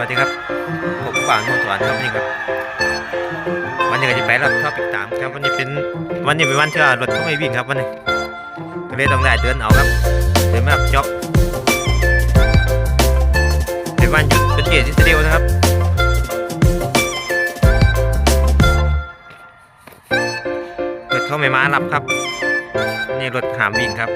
วัสดีครับ ผมป่านนท์สวรรค์ครับนี่ครับ วันนี้ก็จะไปรับชอบติดตามครับวันนี้เป็นวันนี้เป็นวันที่ว่ารถเขาไม่วิ่งครับวันนี้ก็เลยต้องได้เดินเอาครับเดินมารับจ็อบเป็นวันหยุดเป็นเกียรติอิสราเอลนะครับรถเขาไม่มารับครับนี่รถหามวิ่งครับ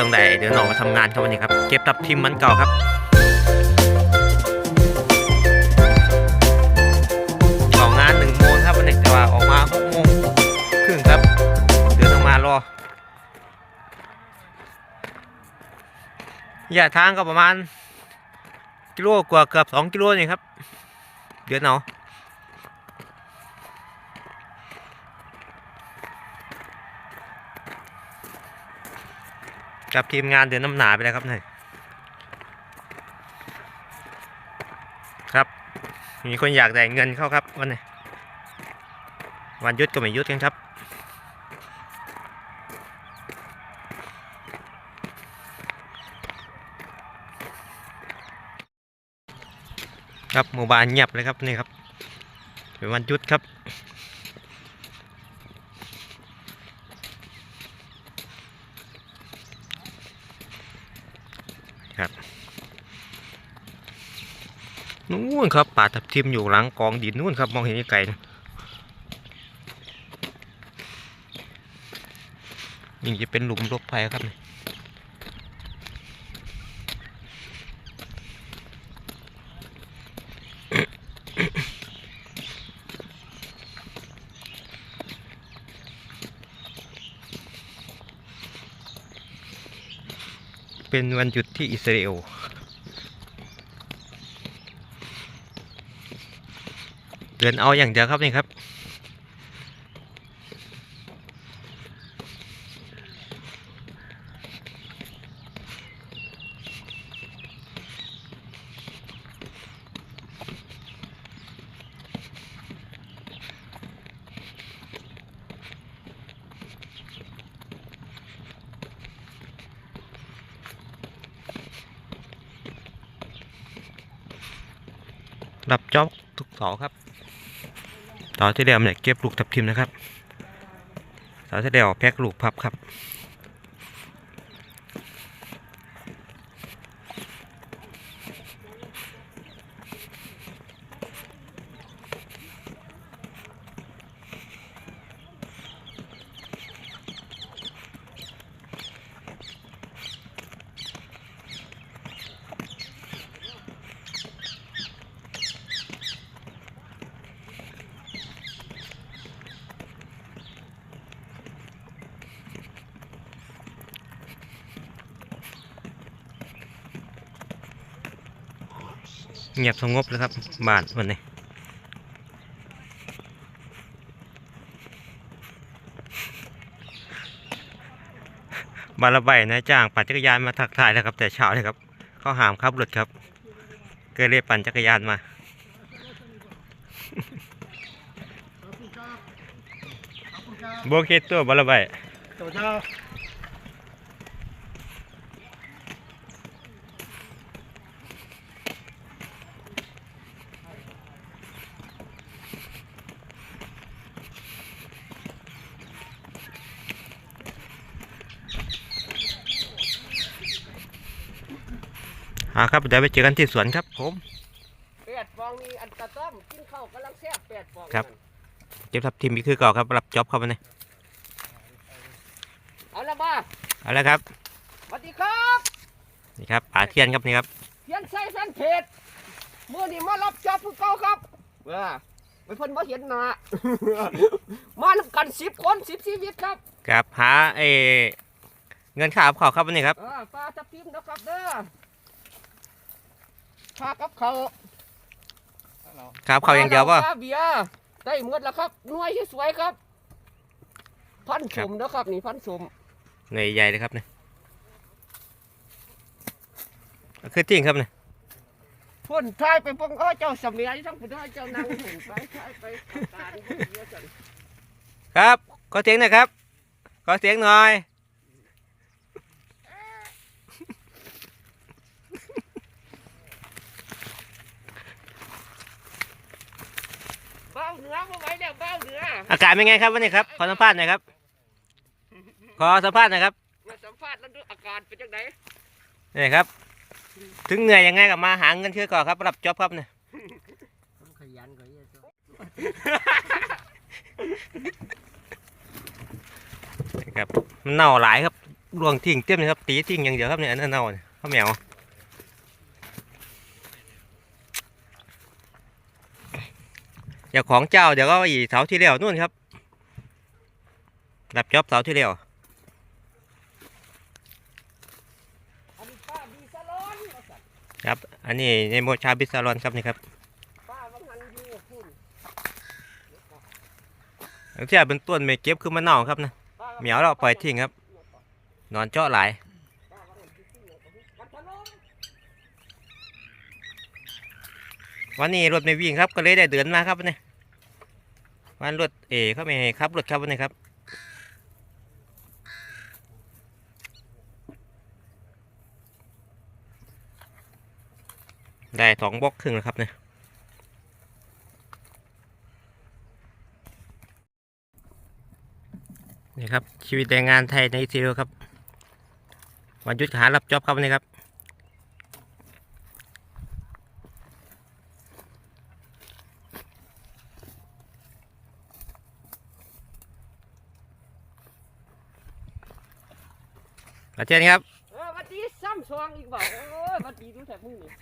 ต้องได้เดินออกมาทำงานครับวันนี้ครับ เก็บทับทิมมันเก่าครับออกงานหนึ่งโมงครับวันนี้แต่ว่าออกมาหกโมงครึ่งครับ เดินออกมารอระยะทางก็ประมาณกิโลกว่าเกือบสองกิโลนี่ครับ เดินเอา กับทีมงานเดินน้ำหนาไปแล้วครับนี่ครับ มีคนอยากได้เงินเข้าครับวันนี้วันยุดก็ไม่ยุดกันครับ ครับหมู่บ้านเงียบเลยครับนี่ครับเป็นวันยุดครับ ครับนู่นครับป่าทับทิมอยู่หลังกองดินนู่นครับ มองเห็นไกลๆนะนี่จะเป็นหลุมรบภัยครับนี่ เป็นวันหยุดที่อิสราเอลเดินเอาอย่างเดียวครับนี่ครับ รับจ็อบทุกเสาครับเสาที่เดียวเนี่ยเก็บลูกทับทิมนะครับเสาที่เดียวแพ็กลูกพับครับ เงียบสงบเลยครับบ้านวันนี้บานละใบนายจ้างปั่นจักรยานมาทักทายแล้วครับ แต่เช้าเลยครับเขาหามขับรถครับ เก็เลยปั่นจักรยานมาโบเคตัวบานละใบตัวเจ้า อ่าครับเดี๋ยวไปเจอกันที่สวนครับผมแปดฟองนี่อันตะต้อมกินข้าวกำลังแซ่บแปดฟองครับเก็บทับทิมอีกคือเก่าครับรับจ็อบครับวันนี้เอาละมาเอาละครับสวัสดีครับนี่นี่ครับป่าเทียนครับนี่ครับเพียนใส่แฟนเพจมื่อนี้มารับจอบผู้เก่าครับเออไปเพิ่นมาเห็นหน้ามานํกันสิบคนสิบชีวิตครับครับหาเออเงินค่ากับข้าวครับวันนี้ครับอ่าปลาทับทิมนะครับเด้อ พากับเขาวครับข้าวอย่างเดียวป่ะปลาเบียร์ได้หมดแล้วครับหน่วยที่สวยครับ พันครัสบมนะครับนี่พันสมหน่วยใหญ่เลยครับเนี่ยคือจริงครับเนี่ยพ่นทายไปพงอ้อเจ้าสมัยทั้งผู้ได้เจ้านางหุ่นไปทายไปทำการเยอะจังครับขอเสียงหน่อยครับขอเสียงหน่อย เหนือมาไว้แล้วเบ้าเหนื ออากาศเป็นไงครับวันนี้ครับขอสัมภาษณ์หน่อยครับ ขอสัมภาษณ์หน่อยครับมาสัมภาษณ์แล้วดูอาการเป็นจังไดนี่ครับ ถึงเหนื่อยยังไงกับมาหาเงินคือก่อนครับรับจ็อบครับเนี่ยขยันกว่าเยอะนี่ครับมันเน่าหลายครับรวงทิ้งเต็มเลยครับตีทิ้งอย่างเดียวครับเนี่ยอันนั้นเน่าเนี่ยข้าวเหนียว เจ้าของเจ้าเดี๋ยวก็อีเสาที่แล้วนู่นครับรับจอบเสาที่แล้วอันนี้ป้าบีซาลอนว่าซั่นครับ อันนี้ในโมชาบิสซารอนครับนี่ครับป้าว่างันอยู่พุ่นที่เป็นต้นไม่เก็บคือมันเน่าครับนะเหมียวเราปล่อยทิ้งครับ นอนเจาะหลาย ป้าว่างันอยู่ที่ไหนก็รู้กันทะลม วันนี้รถไม่วิ่งครับก็เลยได้เดินมาครับวันนี้วันรถเอเขาไม่ครับรถครับวันนี้ครับได้สองบล็อกครึ่งแล้วครับเนี่ยนี่ครับชีวิตแรงงานไทยในอิสราเอลครับวันหยุดหารับจ็อบครับวันนี้ครับ อาจารย์ครับเออวันดีซ้ำซองอีกบ่โอ้ยวันดีดูแต่มือนี่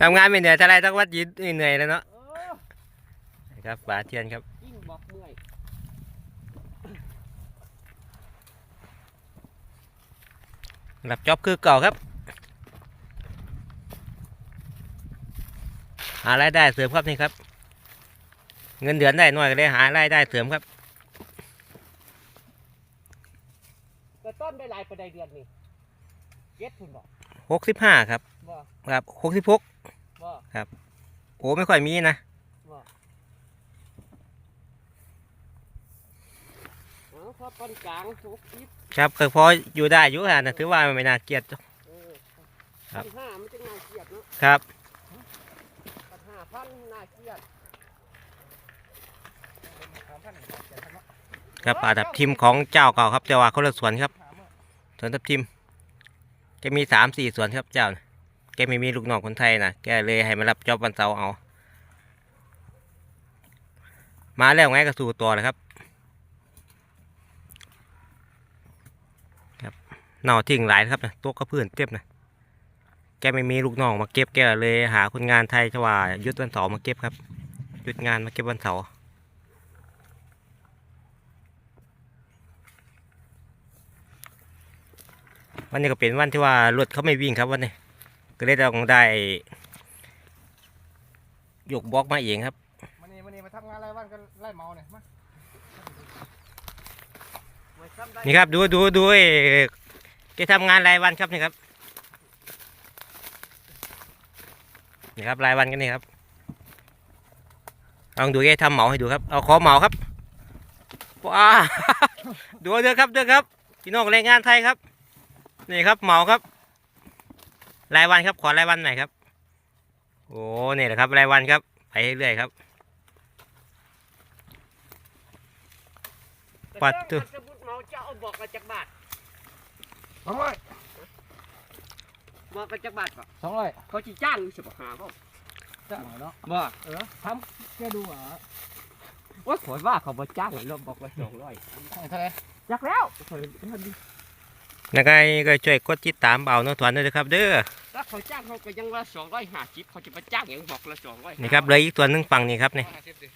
ทำงานไม่เหนื่อยเท่าไรต้องวัดยืนเหนื่อยแล้วเนาะเออครับบาเทียนครับยิ่งบอกเมื่อยรับจ็อบคือเก่าครับหารายได้เสริมครับนี่ครับ เงินเดือนได้หน่อยก็เลยหารายได้เสริมครับ แต่ต้นได้หลายประเดือนนี่เก็ตพุ่นบอกหกสิบห้าครับ บ่ครับหกสิบหกบ่โอ้ไม่ค่อยมีนะ บ่เอาพอปานกลางหกสิบครับก็พออยู่ได้อยู่ค่ะนะถือว่าไม่น่าเกลียด เออครับ พันห้ามันจะน่าเกลียดเนาะครับ พันห้าพันน่าเกลียดครับป่าทับทิมของเจ้าเก่าครับแต่ว่าคนละสวนครับส วนทับทิมแกมีสามสี่สวนครับเจ้า แกไม่มีลูกน้องคนไทยนะแกเลยให้มารับจอบวันเสาร์เอา มาแล้วไงก็สู่ตัวเลยครับ ครับเน่าทิ้งหลายครับนะตัวกระเพื่อนเต็มนะแกไม่มีลูกน้องมาเก็บแกเลยหาคนงานไทยชว่ายุดวันเสาร์มาเก็บครับหยุดงานมาเก็บวันเสาร์ วันนี้ก็เป็นวันที่ว่ารถเขาไม่วิ่งครับวันนี้ ก็เลยต้องได้ยกบล็อกมาเองครับมันนี่มันนี่มาทำงานอะไรบ้านกันไล่เมาเนี่ยมาไม่ซ้ำได้นี่ครับดูดูดูไอ้แกทำงานรายวันครับนี่ครับนี่ครับรายวันกันนี่ครับลองดูแกทำเหมาให้ดูครับเอาขอเหมาครับว้าดูเด้อครับเด้อครับพี่น้องแรงงานไทยครับ นี่ครับเหมาครับ รายวันครับ ขอรายวันหน่อยครับ โอ้นี่แหละครับ รายวันครับ ไปเรื่อยๆครับปัดตัวสมมุติเมาเจ้าเอาบอกกันจากบาทสองร้อยบอกกันจากบาทก่อนสองร้อยเขาจีจ้างอยู่สิบหาบ่จ้างหน่อยเนาะบ่เออทำแค่ดูเหรอว่าขอยว่าเขาบ่จ้างเลยเราบอกว่าสองร้อยให้เท่าไหร่จักแล้วข่อยมั นดียังไงก็ช่วยกดติดตามเบาโน้ตถวนด้วยนะครับ เด้อถ้าเขาจ้างเขาก็ยังว่าสองร้อยห้าสิบเขาจะมาจ้างอย่างบอกละสองร้อยนี่ครับเหลยอีกตัวหนึงฝั่งนี้ครับนี่ห้าสิบดิ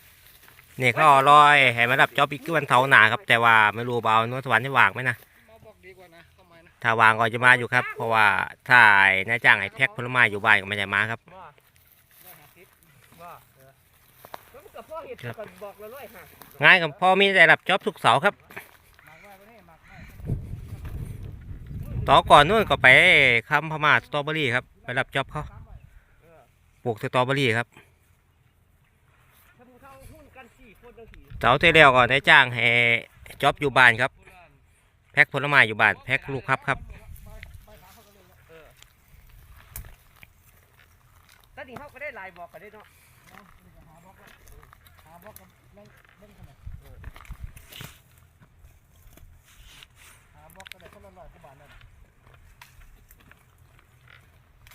นี่เขาเอาลอยให้มารับจ็อบอีกวันเสาร์หนาครับ แต่ว่าไม่รู้เบาโน้ตถวนที่วางไหมนะมาบอกดีกว่านะทำไมนะถ้าวางก็จะมาอยู่ครับ เพราะว่าถ้าไอ้นายจ้างไอ้แพ็คผลไม้อยู่บ้านก็ไม่ได้มาครับว่าร้อยห้าสิบว่าเออแล้วมันก็พ่อเห็ดครับก็บอกละร้อยห้าสิบงานกับพ่อมีได้รับจ็อบทุกเสาร์ครับ หมักไว้ไว้นี่หมักไว้ ต่อก่อนนู่นก็ไปคำพม่าสตรอเบอรี่ครับ ไปรับจ็อบเขาปลูกสตรอเบอรี่ครับถ้ามึงเข้าหุ้นกันสี่คนตั้งสี่เสาร์ที่แล้วก็นายจ้างให้จ็อบอยู่บ้านครับ แพ็คผลไม้อยู่บ้าน แพ็คลูกครับครับตอนนี้เขาก็ได้ลายบอกกันได้เนาะ หา หาบอกกับเล่นเล่นขนาดหาบอกก็ได้คนละร้อยกว่าบาทนั่น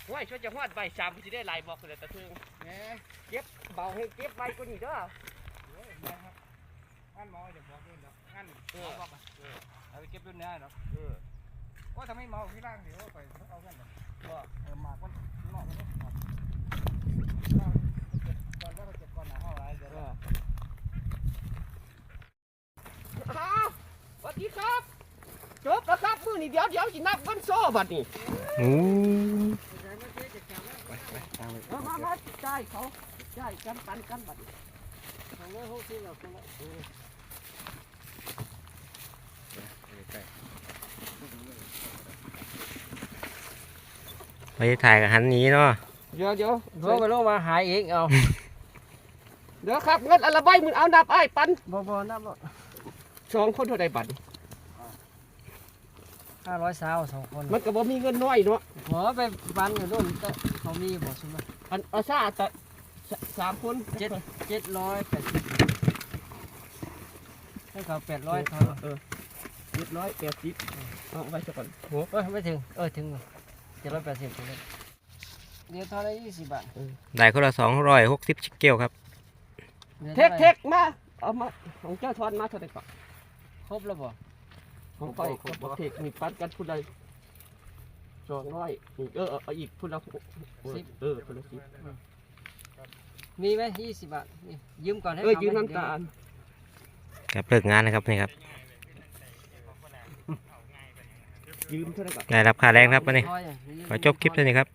ห้วยช่วยจะฮอดใบสามสิได้หลายบอกเลยตะเทิงแหมเก็บเบาให้เก็บใบกว่านี้เด้อเฮ้ยแม่ครับงานเมาเดี๋ยวบอกด้วยเนาะงานหาบอกอะเอาไปเก็บด้วยเนี่ยเนาะเออว่าทำไมเมาพี่ร่างเดี๋ยวไปเอาเงินเนาะบ่เออหมากมันนอกมันเนี่ยครับก่อนว่าเราเก็บก่อนนะเอาอะไรเดี๋ยวเอออ้าวสวัสดีครับ จบแล้วครับมือนี่เดี๋ยวเดี๋ยวสินับเงินโซ่บัดนี้โอ้มามามา จ่ายเขาจ่ายกันปันกันบัดนี้สองร้อยหกสิบแล้วคนละเออไปถ่ายกับหันหนี้เนาะเดี๋ยวเดี๋ยวลงไปลงมาหายอีกเอา เดี๋ยวครับเงินอะไรใบมือเอานับไอ้ายปันบ่บ่นับบ่สองคนเท่าใดบัดนี้ห้าร้อยสาวสองคน มันก็บ่มีเงินน้อยเนาะหัวไปปันอยู่นู่นแต่เขามีบ่ใช่ไหม อันเอาซาแต่สสามคนเจ็ดเจ็ดร้อยแปดสิบให้เขาแปดร้อยเท่าเออเจ็ดร้อยแปดสิบเอาไว้ซะก่อนเอ้ยไม่ถึงเออถึงเจ็ดร้อยแปดสิบเลยเดี๋ยวเท่าไรยี่สิบบาทได้คนละสองร้อยหกสิบชิเกลครับ เทคเทคมาเอามาของเจ้าทอนมาเท่าไหร่ก่อนครบแล้วบ่ของไปกับบักเทคมีปันกันผู้ใด สองร้อยนี่เออเอาเอาอีกผู้ละสิบ เออผู้ละสิบมีไหมยี่สิบบาทนี่ยืมก่อนให้เออเขายืมไหมน้ำตาลครับเลิกงานนะครับนี่ครับยืมเท่าไหร่ก่อนได้รับค่าแรงครับวันนี้เดี๋ยวขอจบคลิปเท่านี้ครับ